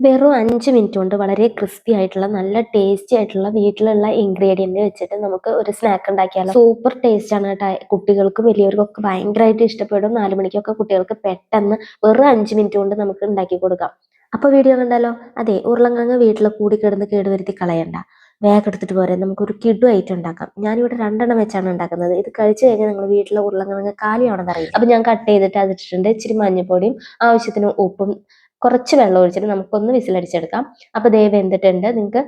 വെറും അഞ്ച് മിനിറ്റ് കൊണ്ട് വളരെ ക്രിസ്പി ആയിട്ടുള്ള നല്ല ടേസ്റ്റി ആയിട്ടുള്ള വീട്ടിലുള്ള ഇൻഗ്രീഡിയന്റ് വെച്ചിട്ട് നമുക്ക് ഒരു സ്നാക്ക് ഉണ്ടാക്കിയാലോ. സൂപ്പർ ടേസ്റ്റ് ആണ് കേട്ടോ കുട്ടികൾക്കും വലിയവർക്കൊക്കെ ഭയങ്കരമായിട്ട് ഇഷ്ടപ്പെടും. നാല് മണിക്കൊക്കെ കുട്ടികൾക്ക് പെട്ടെന്ന് വെറും അഞ്ച് മിനിറ്റ് കൊണ്ട് നമുക്ക് ഉണ്ടാക്കി കൊടുക്കാം. അപ്പോൾ വീഡിയോ കണ്ടാലോ? അതെ ഉരുളങ്കിഴങ്ങ് വീട്ടിൽ കൂടി കിടന്ന് കേടുവരുത്തി കളയണ്ട. വേഗം എടുത്തിട്ട് പോരെ. നമുക്കൊരു കിഡു ആയിട്ട് ഉണ്ടാക്കാം. ഞാനിവിടെ രണ്ടെണ്ണം വെച്ചാണ് ഉണ്ടാക്കുന്നത്. ഇത് കഴിച്ചു കഴിഞ്ഞാൽ നിങ്ങൾ വീട്ടിലെ ഉരുളക്കിഴങ്ങ് കാലിയാണെന്ന് അറിയാം അപ്പോൾ ഞാൻ കട്ട് ചെയ്തിട്ട് അതിട്ടിട്ടുണ്ട്. ഇച്ചിരി മഞ്ഞൾപ്പൊടിയും ആവശ്യത്തിന് ഉപ്പും കുറച്ച് വെള്ളം ഒഴിച്ചിട്ട് നമുക്കൊന്ന് വിസിലടിച്ചെടുക്കാം. അപ്പോൾ ദേ വെന്തിട്ടുണ്ട് നിങ്ങൾക്ക്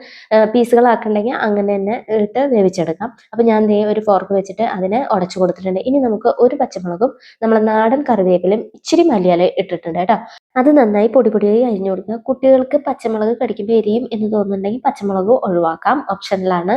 പീസുകളാക്കണ്ടെങ്കിൽ അങ്ങനെ തന്നെ ഇട്ട് വേവിച്ചെടുക്കാം. അപ്പോൾ ഞാൻ ദേ ഒരു ഫോർക്ക് വെച്ചിട്ട് അതിനെ ഉടച്ചു കൊടുത്തിട്ടുണ്ട്. ഇനി നമുക്ക് ഒരു പച്ചമുളകും നമ്മൾ നാടൻ കറിവേപ്പിലും ഇച്ചിരി മല്ലിയില ഇട്ടിട്ടുണ്ട് കേട്ടോ. അത് നന്നായി പൊടി പൊടിയായി അരിഞ്ഞു കൊടുക്കുക. കുട്ടികൾക്ക് പച്ചമുളക് കടിക്കുമ്പോൾ എരിയും എന്ന് തോന്നുന്നുണ്ടെങ്കിൽ പച്ചമുളക് ഒഴിവാക്കാം. ഓപ്ഷനിലാണ്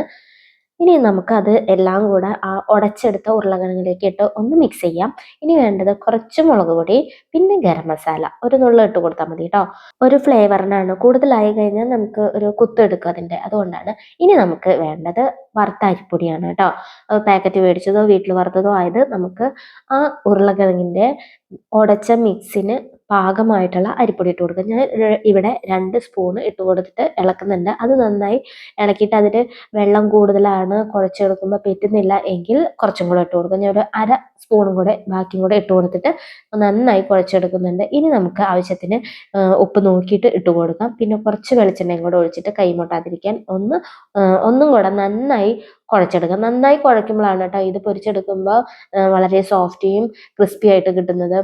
ഇനി നമുക്കത് എല്ലാം കൂടെ ആ ഉടച്ചെടുത്ത ഉരുളക്കിഴങ്ങിലേക്ക് ഇട്ട് ഒന്ന് മിക്സ് ചെയ്യാം. ഇനി വേണ്ടത് കുറച്ച് മുളക് പൊടി പിന്നെ ഗരം മസാല. ഒരു നുള്ള ഇട്ട് കൊടുത്താൽ മതി കേട്ടോ ഒരു ഫ്ലേവറിനാണ് കൂടുതലായി കഴിഞ്ഞാൽ നമുക്ക് ഒരു കുത്തെടുക്കും അതിന്റെ. അതുകൊണ്ടാണ് ഇനി നമുക്ക് വേണ്ടത് വറുത്ത അരിപ്പൊടിയാണ് കേട്ടോ പാക്കറ്റ് മേടിച്ചതോ വീട്ടിൽ വറുത്തതോ ആയത് നമുക്ക് ആ ഉരുളക്കിഴങ്ങിന്റെ ഉടച്ച മിക്സിന് പാകമായിട്ടുള്ള അരിപ്പൊടി ഇട്ട് കൊടുക്കുക. ഞാൻ ഇവിടെ രണ്ട് സ്പൂൺ ഇട്ട് കൊടുത്തിട്ട് ഇളക്കുന്നുണ്ട്. അത് നന്നായി ഇളക്കിയിട്ട് അതിൽ വെള്ളം കൂടുതലാണ് കുഴച്ചെടുക്കുമ്പോൾ പറ്റുന്നില്ല എങ്കിൽ കുറച്ചും കൂടെ ഇട്ട് കൊടുക്കുക. ഞാൻ ഒരു അര സ്പൂണും കൂടെ ബാക്കിയും കൂടെ ഇട്ട് കൊടുത്തിട്ട് നന്നായി കുഴച്ചെടുക്കുന്നുണ്ട്. ഇനി നമുക്ക് ആവശ്യത്തിന് ഉപ്പ് നോക്കിയിട്ട് ഇട്ട് കൊടുക്കാം. പിന്നെ കുറച്ച് വെളിച്ചെണ്ണയും കൂടെ ഒഴിച്ചിട്ട് കൈമുട്ടാതിരിക്കാൻ ഒന്ന് ഒന്നും കൂടെ നന്നായി കുഴച്ചെടുക്കാം നന്നായി കുഴയ്ക്കുമ്പോഴാണ് കേട്ടോ ഇത് പൊരിച്ചെടുക്കുമ്പോൾ വളരെ സോഫ്റ്റിയും ക്രിസ്പി ആയിട്ട് കിട്ടുന്നത്.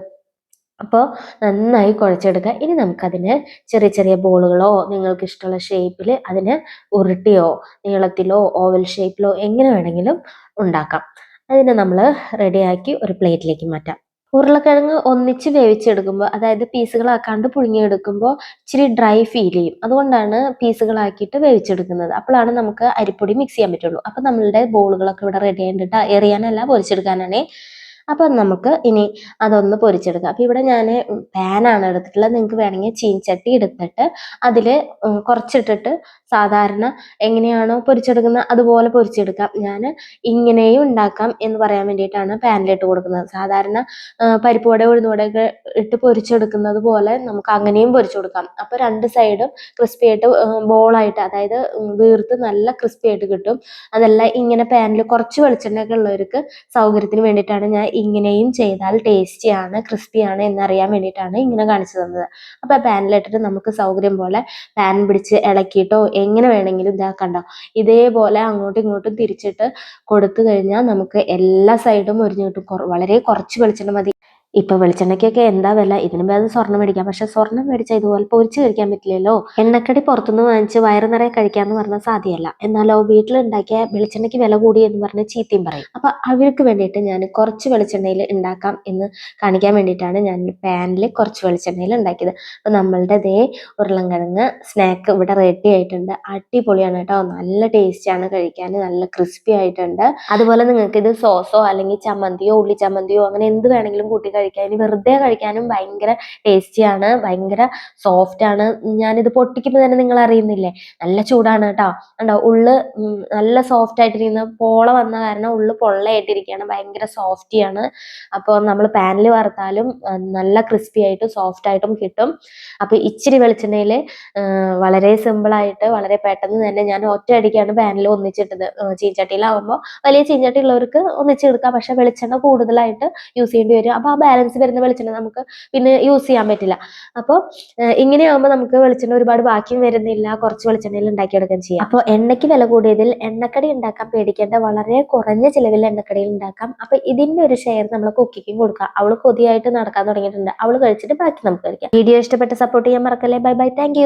അപ്പോൾ നന്നായി കുഴച്ചെടുക്കുക. ഇനി നമുക്കതിന് ചെറിയ ചെറിയ ബോളുകളോ നിങ്ങൾക്ക് ഇഷ്ടമുള്ള ഷേപ്പിൽ അതിന് ഉരുട്ടിയോ നീളത്തിലോ ഓവൽ ഷേപ്പിലോ എങ്ങനെ വേണമെങ്കിലും ഉണ്ടാക്കാം. അതിനെ നമ്മൾ റെഡിയാക്കി ഒരു പ്ലേറ്റിലേക്ക് മാറ്റാം. ഉരുളക്കിഴങ്ങ് ഒന്നിച്ച് വേവിച്ചെടുക്കുമ്പോൾ അതായത് പീസുകളാക്കാണ്ട് പുഴുങ്ങിയെടുക്കുമ്പോൾ ഇച്ചിരി ഡ്രൈ ഫീൽ ചെയ്യും. അതുകൊണ്ടാണ് പീസുകളാക്കിയിട്ട് വേവിച്ചെടുക്കുന്നത്. അപ്പോഴാണ് നമുക്ക് അരിപ്പൊടി മിക്സ് ചെയ്യാൻ പറ്റുള്ളൂ. അപ്പോൾ നമ്മളുടെ ബോളുകളൊക്കെ ഇവിടെ റെഡി ആയിട്ടുണ്ട്. എറിയാനല്ല പൊരിച്ചെടുക്കാനാണ്. അപ്പം നമുക്ക് ഇനി അതൊന്ന് പൊരിച്ചെടുക്കാം. അപ്പം ഇവിടെ ഞാൻ പാനാണ് എടുത്തിട്ടുള്ളത്. നിങ്ങൾക്ക് വേണമെങ്കിൽ ചീൻചട്ടി എടുത്തിട്ട് അതിൽ കുറച്ചിട്ടിട്ട് സാധാരണ എങ്ങനെയാണോ പൊരിച്ചെടുക്കുന്നത് അതുപോലെ പൊരിച്ചെടുക്കാം. ഞാൻ ഇങ്ങനെയും ഉണ്ടാക്കാം എന്ന് പറയാൻ വേണ്ടിയിട്ടാണ് പാനിലിട്ട് കൊടുക്കുന്നത്. സാധാരണ പരിപ്പ് വട ഉഴുന്നുവടയൊക്കെ ഇട്ട് പൊരിച്ചെടുക്കുന്നത് പോലെ നമുക്ക് അങ്ങനെയും പൊരിച്ചു കൊടുക്കാം. അപ്പോൾ രണ്ട് സൈഡും ക്രിസ്പി ആയിട്ട് ബോളായിട്ട് അതായത് വീർത്ത് നല്ല ക്രിസ്പി ആയിട്ട് കിട്ടും. അതല്ല ഇങ്ങനെ പാനിൽ കുറച്ച് വെളിച്ചെണ്ണയൊക്കെ ഉള്ളവർക്ക് സൗകര്യത്തിന് വേണ്ടിയിട്ടാണ് ഞാൻ ഇങ്ങനെയും ചെയ്താൽ ടേസ്റ്റിയാണ് ക്രിസ്പിയാണ് എന്നറിയാൻ വേണ്ടിയിട്ടാണ് ഇങ്ങനെ കാണിച്ചു തന്നത്. അപ്പോൾ പാനിലിട്ടിട്ട് നമുക്ക് സൗകര്യം പോലെ പാൻ പിടിച്ച് ഇളക്കിയിട്ടോ എങ്ങനെ വേണമെങ്കിലും ഇതാക്കണ്ട ഇതേപോലെ അങ്ങോട്ടും ഇങ്ങോട്ടും തിരിച്ചിട്ട് കൊടുത്തു കഴിഞ്ഞാൽ നമുക്ക് എല്ലാ സൈഡും കിട്ടും. വളരെ കുറച്ച് വെളിച്ചെണ്ണ മതി. ഇപ്പൊ വെളിച്ചെണ്ണയ്ക്കൊക്കെ എന്താ വില? ഇതിനും വേറെ സ്വർണം മേടിക്കാം. പക്ഷെ സ്വർണം മേടിച്ചാൽ ഇതുപോലെ പൊരിച്ച് കഴിക്കാൻ പറ്റില്ലല്ലോ. എണ്ണക്കടി പുറത്തുനിന്ന് വാങ്ങിച്ച് വയർ നിറയെ കഴിക്കാന്ന് പറഞ്ഞാൽ സാധ്യമല്ല എന്നാലോ വീട്ടിലുണ്ടാക്കിയ വെളിച്ചെണ്ണയ്ക്ക് വില കൂടി എന്ന് പറഞ്ഞ് ചീത്തയും പറയും. അപ്പൊ അവർക്ക് വേണ്ടിയിട്ട് ഞാൻ കുറച്ച് വെളിച്ചെണ്ണയിൽ ഉണ്ടാക്കാം എന്ന് കാണിക്കാൻ വേണ്ടിയിട്ടാണ് ഞാൻ പാനിൽ കുറച്ച് വെളിച്ചെണ്ണയിൽ ഉണ്ടാക്കിയത്. അപ്പൊ നമ്മളുടെ ദേ ഉരുളൻകിഴങ്ങ് സ്നാക്ക് ഇവിടെ റെഡി ആയിട്ടുണ്ട്. അടിപൊളിയാണ് കേട്ടോ. നല്ല ടേസ്റ്റിയാണ് കഴിക്കാൻ. നല്ല ക്രിസ്പി ആയിട്ടുണ്ട്. അതുപോലെ നിങ്ങൾക്ക് ഇത് സോസോ അല്ലെങ്കിൽ ചമ്മന്തിയോ ഉള്ളി ചമ്മന്തിയോ അങ്ങനെ എന്ത് വേണമെങ്കിലും കൂട്ടി കഴിക്കാൻ ഇനി വെറുതെ കഴിക്കാനും ഭയങ്കര ടേസ്റ്റിയാണ് ഭയങ്കര സോഫ്റ്റ് ആണ്. ഞാനിത് പൊട്ടിക്കുമ്പോൾ തന്നെ നിങ്ങൾ അറിയുന്നില്ലേ? നല്ല ചൂടാണ് കേട്ടോ. ഉണ്ടോ ഉള്ള് നല്ല സോഫ്റ്റ് ആയിട്ടിരിക്കുന്ന. പോള വന്ന കാരണം ഉള്ള് പൊള്ളയായിട്ടിരിക്കുകയാണ് ഭയങ്കര സോഫ്റ്റിയാണ് അപ്പോൾ നമ്മൾ പാനിൽ വറുത്താലും നല്ല ക്രിസ്പി ആയിട്ടും സോഫ്റ്റ് ആയിട്ടും കിട്ടും. അപ്പോൾ ഇച്ചിരി വെളിച്ചെണ്ണയിൽ വളരെ സിമ്പിളായിട്ട് വളരെ പെട്ടെന്ന് തന്നെ ഞാൻ ഒറ്റ അടിക്കാണ് പാനിൽ ഒന്നിച്ചിട്ടത്. ചീഞ്ചട്ടിയിലാവുമ്പോൾ വലിയ ചീഞ്ചട്ടി ഉള്ളവർക്ക് ഒന്നിച്ചെടുക്കാം പക്ഷെ വെളിച്ചെണ്ണ കൂടുതലായിട്ട് യൂസ് ചെയ്യേണ്ടി വരും. അപ്പോൾ ആ ബാലൻസ് വരുന്ന വെളിച്ചെണ്ണ നമുക്ക് പിന്നെ യൂസ് ചെയ്യാൻ പറ്റില്ല. അപ്പോൾ ഇങ്ങനെയാകുമ്പോൾ നമുക്ക് വെളിച്ചെണ്ണ ഒരുപാട് ബാക്കിയും വരുന്നില്ല. കുറച്ച് വെളിച്ചെണ്ണയിൽ ഉണ്ടാക്കിയെടുക്കാൻ ചെയ്യാം. അപ്പോൾ എണ്ണയ്ക്ക് വില കൂടിയതിൽ എണ്ണക്കടി ഉണ്ടാക്കാൻ പേടിക്കേണ്ട വളരെ കുറഞ്ഞ ചിലവിൽ എണ്ണക്കടിയിൽ ഉണ്ടാക്കാം. അപ്പോൾ ഇതിന്റെ ഒരു ഷെയർ നമ്മൾ കുക്കിക്കും കൊടുക്കാം. അവൾ കൊതിയായിട്ട് നടക്കാൻ തുടങ്ങിയിട്ടുണ്ട്. അവൾ കഴിച്ചിട്ട് ബാക്കി നമുക്ക് കഴിക്കാം. വീഡിയോ ഇഷ്ടപ്പെട്ട് സപ്പോർട്ട് ചെയ്യാൻ മറക്കല്ലേ. Bye bye thank